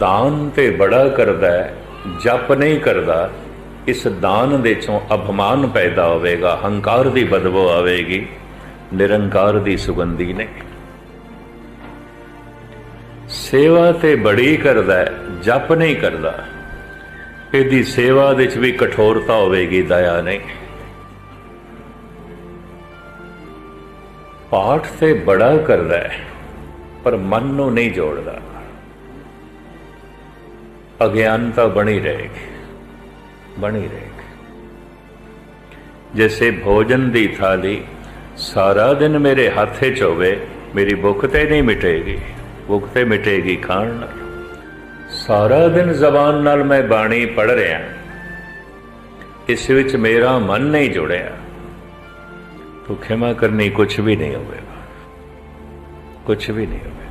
ਦਾਨ ਤੇ ਬੜਾ ਕਰਦਾ ਹੈ, ਜਪ ਨਹੀਂ ਕਰਦਾ ਇਸ ਦਾਨ ਦੇ ਚੋਂ ਅਭਮਾਨ ਪੈਦਾ ਹੋਵੇਗਾ ਹੰਕਾਰ ਦੀ ਬਦਬੂ ਆਵੇਗੀ ਨਿਰੰਕਾਰ ਦੀ ਸੁਗੰਧੀ ਨਹੀਂ। ਸੇਵਾ ਤੇ ਬੜੀ ਕਰਦਾ ਜਪ ਨਹੀਂ ਕਰਦਾ। ਇਹਦੀ ਸੇਵਾ ਦੇ ਵਿੱਚ ਵੀ ਕਠੋਰਤਾ ਹੋਵੇਗੀ ਦਇਆ ਨਹੀਂ। ਪਾਠ ਤੇ ਬੜਾ ਕਰਦਾ ਪਰ ਮਨ ਨੂੰ ਨਹੀਂ ਜੋੜਦਾ। ਅਗਿਆਨਤਾ ਬਣੀ ਰਹੇਗੀ ਬਣੀ ਰਹੇਗੀ। ਜੈਸੇ ਭੋਜਨ ਦੀ ਥਾਲੀ ਸਾਰਾ ਦਿਨ ਮੇਰੇ ਹੱਥ 'ਚ ਹੋਵੇ, ਮੇਰੀ ਭੁੱਖ ਤੇ ਨਹੀਂ ਮਿਟੇਗੀ, ਭੁੱਖ ਤੇ ਮਿਟੇਗੀ ਖਾਣ ਨਾਲ। ਸਾਰਾ ਦਿਨ ਜ਼ਬਾਨ ਨਾਲ ਮੈਂ ਬਾਣੀ ਪੜ ਰਿਹਾ, ਇਸ ਵਿੱਚ ਮੇਰਾ ਮਨ ਨਹੀਂ ਜੁੜਿਆ। ਤੋ ਖਿਮਾ ਕਰਨੀ ਕੁਝ ਵੀ ਨਹੀਂ ਹੋਵੇਗਾ ਕੁਝ ਵੀ ਨਹੀਂ ਹੋਵੇਗਾ।